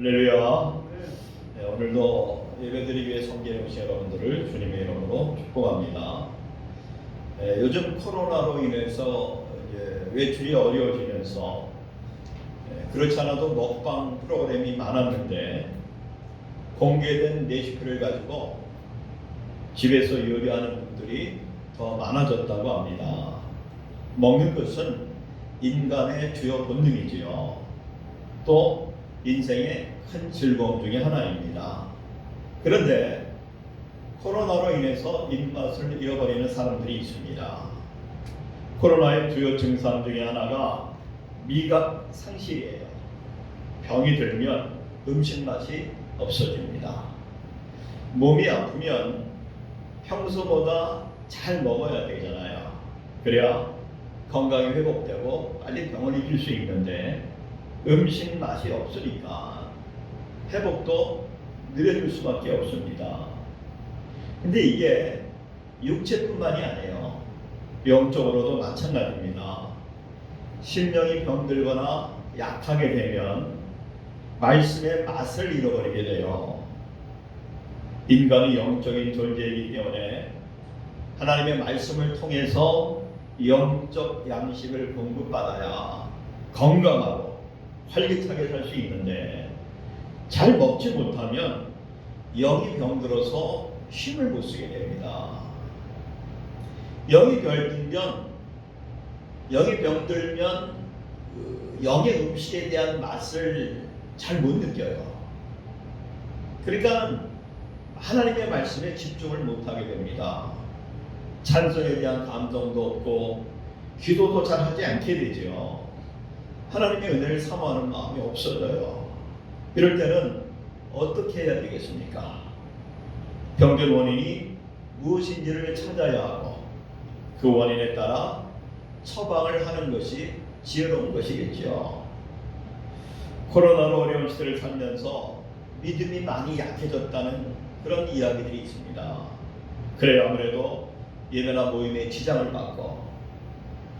할렐루야. 네, 오늘도 예배드리기 위해 성계에 오신 여러분들을 주님의 이름으로 축복합니다. 네, 요즘 코로나로 인해서 외출이 어려워지면서 네, 그렇지 않아도 먹방 프로그램이 많았는데 공개된 레시피를 가지고 집에서 요리하는 분들이 더 많아졌다고 합니다. 먹는 것은 인간의 주요 본능이지요. 또 인생의 큰 즐거움 중에 하나입니다. 그런데 코로나로 인해서 입맛을 잃어버리는 사람들이 있습니다. 코로나의 주요 증상 중에 하나가 미각 상실이에요. 병이 들면 음식 맛이 없어집니다. 몸이 아프면 평소보다 잘 먹어야 되잖아요. 그래야 건강이 회복되고 빨리 병을 이길 수 있는데 음식 맛이 없으니까 회복도 느려질 수밖에 없습니다. 근데 이게 육체뿐만이 아니에요. 영적으로도 마찬가지입니다. 심령이 병들거나 약하게 되면 말씀의 맛을 잃어버리게 돼요. 인간은 영적인 존재이기 때문에 하나님의 말씀을 통해서 영적 양식을 공급받아야 건강하고 활기차게 살 수 있는데 잘 먹지 못하면 영이 병들어서 힘을 못 쓰게 됩니다. 영이 병들면 영이 병들면 그 영의 음식에 대한 맛을 잘 못 느껴요. 그러니까 하나님의 말씀에 집중을 못하게 됩니다. 찬송에 대한 감동도 없고 기도도 잘 하지 않게 되죠. 하나님의 은혜를 사모하는 마음이 없어져요. 이럴 때는 어떻게 해야 되겠습니까? 병든 원인이 무엇인지를 찾아야 하고 그 원인에 따라 처방을 하는 것이 지혜로운 것이겠죠. 코로나로 어려운 시대를 살면서 믿음이 많이 약해졌다는 그런 이야기들이 있습니다. 그래야 아무래도 예배나 모임에 지장을 받고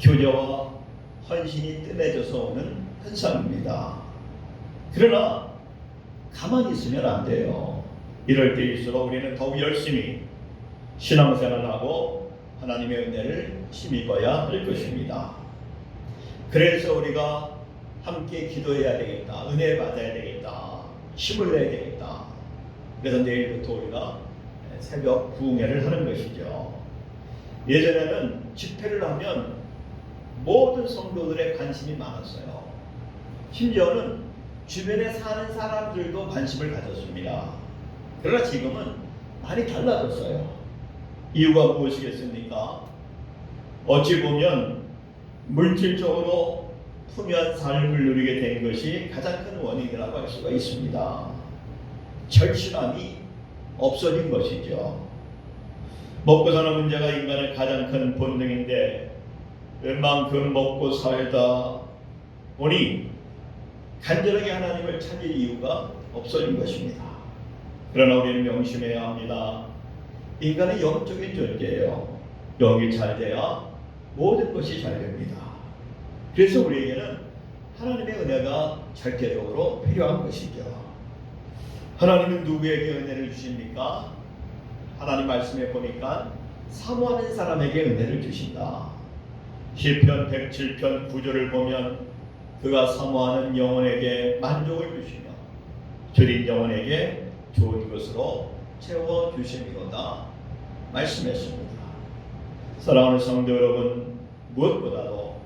교제와 헌신이 뜸해져서 오는 현상입니다. 그러나 가만히 있으면 안 돼요. 이럴 때일수록 우리는 더욱 열심히 신앙생활하고 하나님의 은혜를 힘입어야 할 것입니다. 그래서 우리가 함께 기도해야 되겠다. 은혜 받아야 되겠다. 힘을 내야 되겠다. 그래서 내일부터 우리가 새벽 부흥회를 하는 것이죠. 예전에는 집회를 하면 모든 성도들의 관심이 많았어요. 심지어는 주변에 사는 사람들도 관심을 가졌습니다. 그러나 지금은 많이 달라졌어요. 이유가 무엇이겠습니까? 어찌 보면 물질적으로 풍요한 삶을 누리게 된 것이 가장 큰 원인이라고 할 수가 있습니다. 절실함이 없어진 것이죠. 먹고 사는 문제가 인간의 가장 큰 본능인데 웬만큼 먹고 살다 보니 간절하게 하나님을 찾을 이유가 없어진 것입니다. 그러나 우리는 명심해야 합니다. 인간은 영적인 존재예요. 영이 잘 돼야 모든 것이 잘 됩니다. 그래서 우리에게는 하나님의 은혜가 절대적으로 필요한 것이죠. 하나님은 누구에게 은혜를 주십니까? 하나님 말씀에 보니까 사모하는 사람에게 은혜를 주신다. 시편 107편 9절을 보면 그가 사모하는 영혼에게 만족을 주시며 줄인 영혼에게 좋은 것으로 채워 주심이로다 말씀했습니다. 사랑하는 성도 여러분 무엇보다도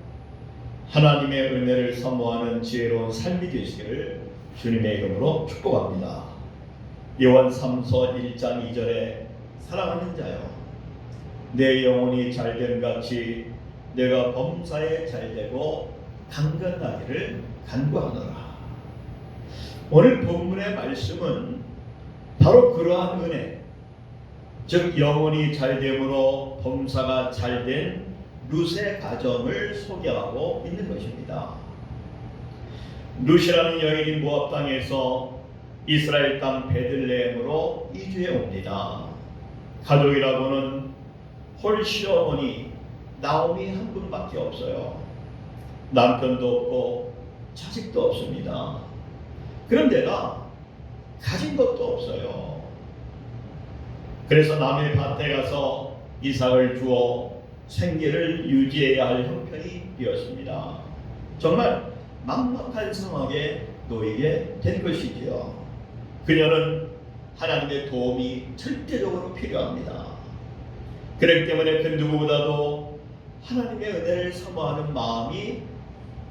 하나님의 은혜를 사모하는 지혜로운 삶이 되시기를 주님의 이름으로 축복합니다. 요한 3서 1장 2절에 사랑하는 자여 내 영혼이 잘됨 같이 내가 범사에 잘되고 강건하기를 간구하노라. 오늘 본문의 말씀은 바로 그러한 은혜, 즉 영혼이 잘됨으로 범사가 잘된 룻의 가정을 소개하고 있는 것입니다. 룻이라는 여인이 모압 땅에서 이스라엘 땅 베들레헴으로 이주해 옵니다. 가족이라고는 홀 시어머니 나옴이 한 분밖에 없어요. 남편도 없고 자식도 없습니다. 그런 데가 가진 것도 없어요. 그래서 남의 밭에 가서 이삭을 주어 생계를 유지해야 할 형편이 되었습니다. 정말 막막한 상황에 놓이게 된 것이지요. 그녀는 하나님의 도움이 절대적으로 필요합니다. 그렇기 때문에 그 누구보다도 하나님의 은혜를 사모하는 마음이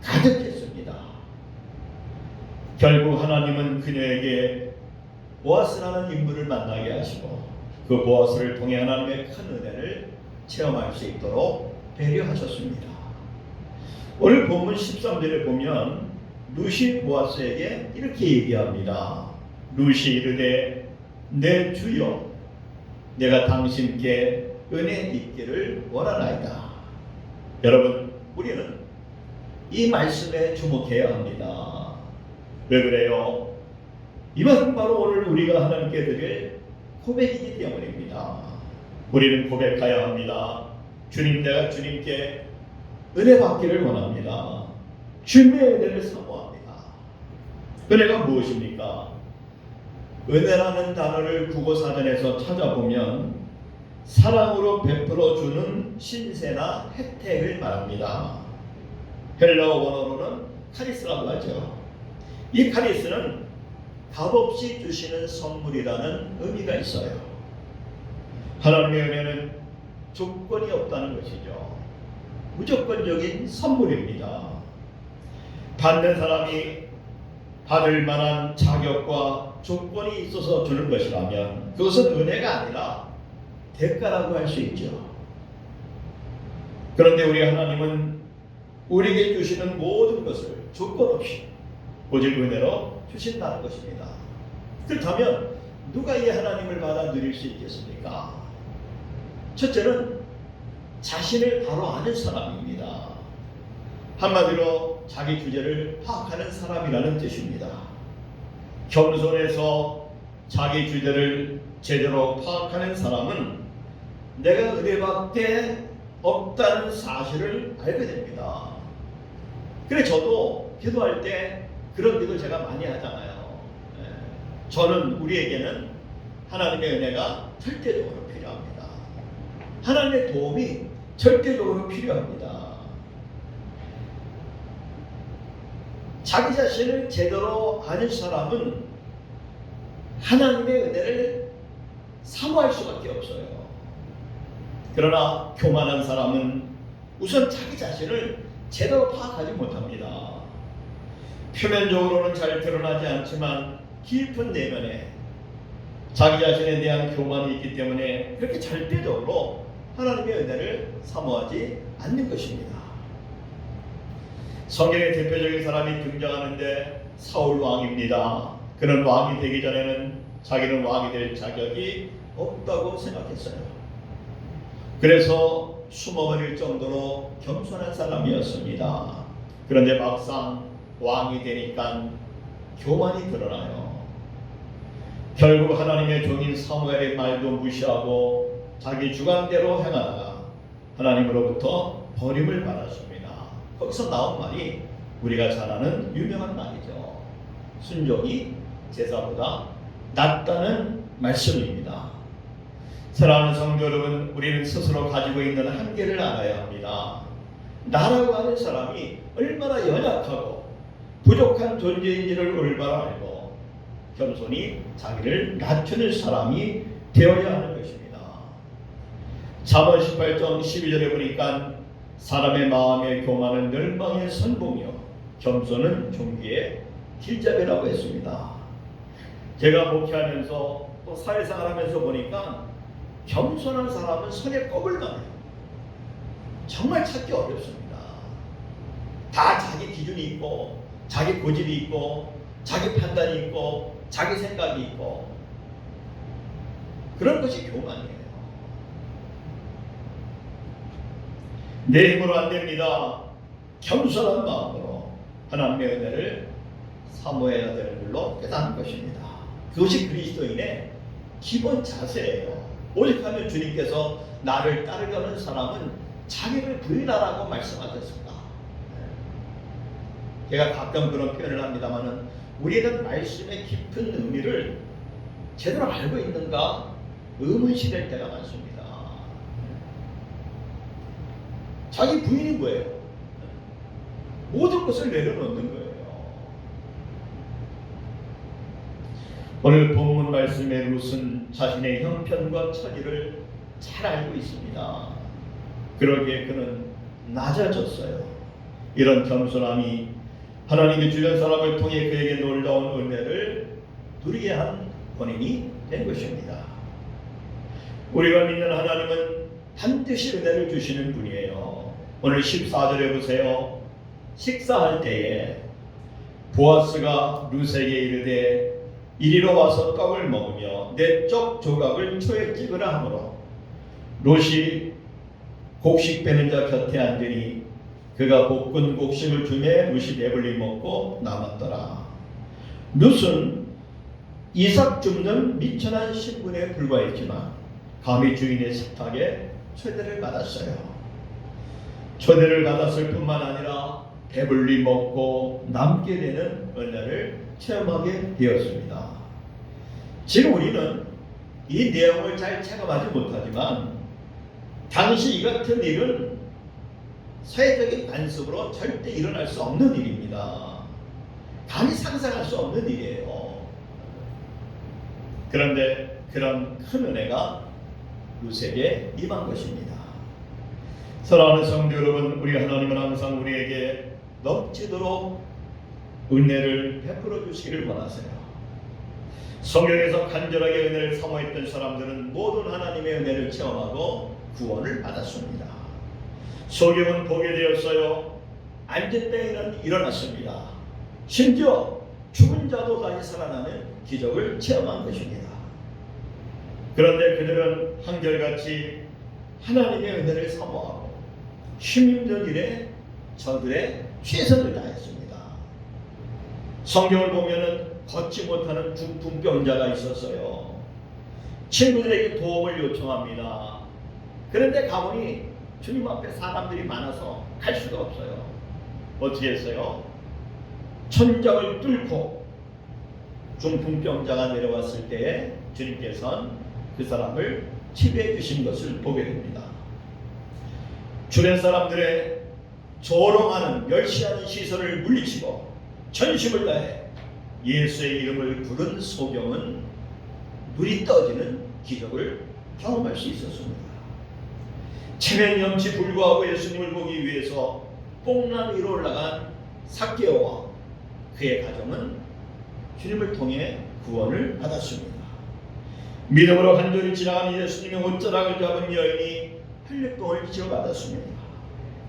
가득했습니다. 결국 하나님은 그녀에게 보아스라는 인물을 만나게 하시고 그 보아스를 통해 하나님의 큰 은혜를 체험할 수 있도록 배려하셨습니다. 오늘 본문 13절에 보면 루시 보아스에게 이렇게 얘기합니다. 루시 이르되 내 주여 내가 당신께 은혜 있기를 원하나이다. 여러분 우리는 이 말씀에 주목해야 합니다. 왜 그래요? 이것은 바로 오늘 우리가 하나님께 드릴 고백이기 때문입니다. 우리는 고백해야 합니다. 주님 내가 주님께 은혜 받기를 원합니다. 주님의 은혜를 사모합니다. 은혜가 무엇입니까? 은혜라는 단어를 국어사전에서 찾아보면 사랑으로 베풀어 주는 신세나 혜택을 말합니다. 헬라어 원어로는 카리스라고 하죠. 이 카리스는 값없이 주시는 선물이라는 의미가 있어요. 하나님의 은혜는 조건이 없다는 것이죠. 무조건적인 선물입니다. 받는 사람이 받을 만한 자격과 조건이 있어서 주는 것이라면 그것은 은혜가 아니라 대가라고 할 수 있죠. 그런데 우리 하나님은 우리에게 주시는 모든 것을 조건 없이 오직 은혜로 주신다는 것입니다. 그렇다면 누가 이 하나님을 받아 누릴 수 있겠습니까? 첫째는 자신을 바로 아는 사람입니다. 한마디로 자기 주제를 파악하는 사람이라는 뜻입니다. 겸손해서 자기 주제를 제대로 파악하는 사람은 내가 은혜밖에 없다는 사실을 알게 됩니다. 그래 저도 기도할 때 그런 기도 제가 많이 하잖아요. 예. 저는 우리에게는 하나님의 은혜가 절대적으로 필요합니다. 하나님의 도움이 절대적으로 필요합니다. 자기 자신을 제대로 아는 사람은 하나님의 은혜를 사모할 수밖에 없어요. 그러나 교만한 사람은 우선 자기 자신을 제대로 파악하지 못합니다. 표면적으로는 잘 드러나지 않지만 깊은 내면에 자기 자신에 대한 교만이 있기 때문에 그렇게 절대적으로 하나님의 은혜를 사모하지 않는 것입니다. 성경의 대표적인 사람이 등장하는데 사울 왕입니다. 그는 왕이 되기 전에는 자기는 왕이 될 자격이 없다고 생각했어요. 그래서 숨어버릴 정도로 겸손한 사람이었습니다. 그런데 막상 왕이 되니까 교만이 드러나요. 결국 하나님의 종인 사무엘의 말도 무시하고 자기 주관대로 행하다가 하나님으로부터 버림을 받았습니다. 거기서 나온 말이 우리가 잘 아는 유명한 말이죠. 순종이 제사보다 낫다는 말씀입니다. 사랑하는 성도 여러분, 우리는 스스로 가지고 있는 한계를 알아야 합니다. 나라고 하는 사람이 얼마나 연약하고 부족한 존재인지를 올바로 알고 겸손히 자기를 낮추는 사람이 되어야 하는 것입니다. 잠언 18장 12절에 보니까 사람의 마음의 교만은 멸망의 선봉이요 겸손은 종기의 길잡이라고 했습니다. 제가 목회하면서 또 사회생활 하면서 보니까 겸손한 사람은 손에 꼽을 만해요. 정말 찾기 어렵습니다. 다 자기 기준이 있고 자기 고집이 있고 자기 판단이 있고 자기 생각이 있고 그런 것이 교만이에요. 내 힘으로 안 됩니다. 겸손한 마음으로 하나님의 은혜를 사모해야 되는 줄로 깨닫는 것입니다. 그것이 그리스도인의 기본 자세예요. 오직하면 주님께서 나를 따르려는 사람은 자기를 부인하라고 말씀하셨습니다. 제가 가끔 그런 표현을 합니다만은 우리는 말씀의 깊은 의미를 제대로 알고 있는가 의문시될 때가 많습니다. 자기 부인이 뭐예요? 모든 것을 내려놓는 거예요. 오늘 본문 말씀의 룻은 자신의 형편과 처지를 잘 알고 있습니다. 그러기에 그는 낮아졌어요. 이런 겸손함이 하나님의 주변 사람을 통해 그에게 놀라운 은혜를 누리게 한 원인이 된 것입니다. 우리가 믿는 하나님은 반드시 은혜를 주시는 분이에요. 오늘 14절에 보세요. 식사할 때에 보아스가 루세에게 이르되 이리로 와서 떡을 먹으며 내적 조각을 초에 찍으라 하므로 롯이 곡식 빼는 자 곁에 앉으니 그가 볶은 곡식을 주매 롯이 배불리 먹고 남았더라. 롯은 이삭 줍는 미천한 신분에 불과했지만 감히 주인의 식탁에 초대를 받았어요. 초대를 받았을 뿐만 아니라 배불리 먹고 남게 되는 은혜를 체험하게 되었습니다. 지금 우리는 이 내용을 잘 체감하지 못하지만 당시 이 같은 일은 사회적인 관습으로 절대 일어날 수 없는 일입니다. 감히 상상할 수 없는 일이에요. 그런데 그런 큰 은혜가 루세에게 임한 것입니다. 사랑하는 성도 여러분, 우리 하나님은 항상 우리에게 넘치도록 은혜를 베풀어 주시기를 원하세요. 성경에서 간절하게 은혜를 사모했던 사람들은 모든 하나님의 은혜를 체험하고 구원을 받았습니다. 소경은 보게 되었어요. 앉은 때에는 일어났습니다. 심지어 죽은 자도 다시 살아나는 기적을 체험한 것입니다. 그런데 그들은 한결같이 하나님의 은혜를 사모하고 힘있는 일에 저들의 최선을 다했습니다. 성경을 보면은 걷지 못하는 중풍병자가 있었어요. 친구들에게 도움을 요청합니다. 그런데 가보니 주님 앞에 사람들이 많아서 갈 수가 없어요. 어떻게 했어요? 천장을 뚫고 중풍병자가 내려왔을 때에 주님께서는 그 사람을 치료해 주신 것을 보게 됩니다. 주변 사람들의 조롱하는 멸시하는 시선을 물리치고 전심을 다해 예수의 이름을 부른 소경은 눈이 떠지는 기적을 경험할 수 있었습니다. 없이 불구하고 예수님을 보기 위해서 뽕난 위로 올라간 사개오와 그의 가정은 주님을 통해 구원을 받았습니다. 믿음으로 간절히 지나간 예수님의 옷자락을 잡은 여인이 혈류병을 치료받았습니다.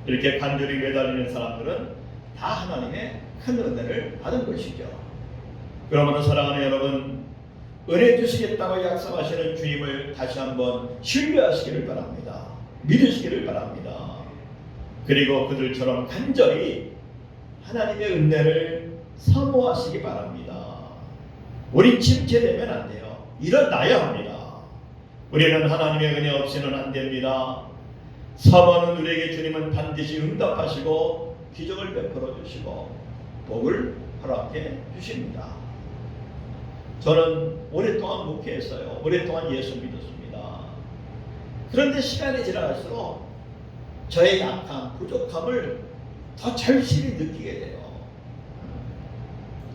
이렇게 간절히 매달리는 사람들은 다 하나님의 큰 은혜를 받은 것이죠. 그러므로 사랑하는 여러분, 은혜 주시겠다고 약속하시는 주님을 다시 한번 신뢰하시기를 바랍니다. 믿으시기를 바랍니다. 그리고 그들처럼 간절히 하나님의 은혜를 사모하시기 바랍니다. 우리 침체되면 안 돼요. 일어나야 합니다. 우리는 하나님의 은혜 없이는 안 됩니다. 사모하는 우리에게 주님은 반드시 응답하시고 기적을 베풀어 주시고 복을 허락해 주십니다. 저는 오랫동안 목회했어요. 오랫동안 예수 믿었습니다. 그런데 시간이 지나갈수록 저의 약함, 부족함을 더 절실히 느끼게 돼요.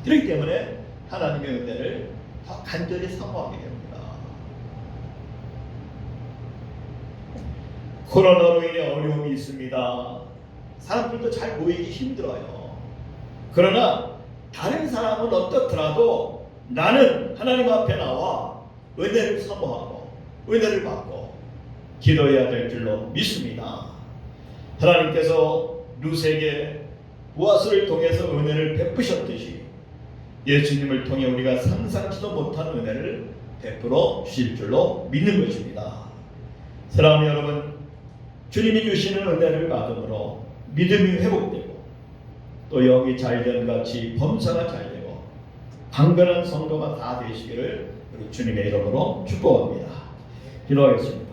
그렇기 때문에 하나님의 은혜를 더 간절히 사모하게 됩니다. 코로나로 인해 어려움이 있습니다. 사람들도 잘 모이기 힘들어요. 그러나 다른 사람은 어떻더라도 나는 하나님 앞에 나와 은혜를 사모하고 은혜를 받고 기도해야 될 줄로 믿습니다. 하나님께서 루세에게 보아스를 통해서 은혜를 베푸셨듯이 예수님을 통해 우리가 상상치도 못한 은혜를 베풀어 주실 줄로 믿는 것입니다. 사랑하는 여러분, 주님이 주시는 은혜를 받음으로 믿음이 회복되고 또 영이 잘된 같이 범사가 잘 되고 강건한 성도가 다 되시기를 주님의 이름으로 축복합니다. 기도하겠습니다.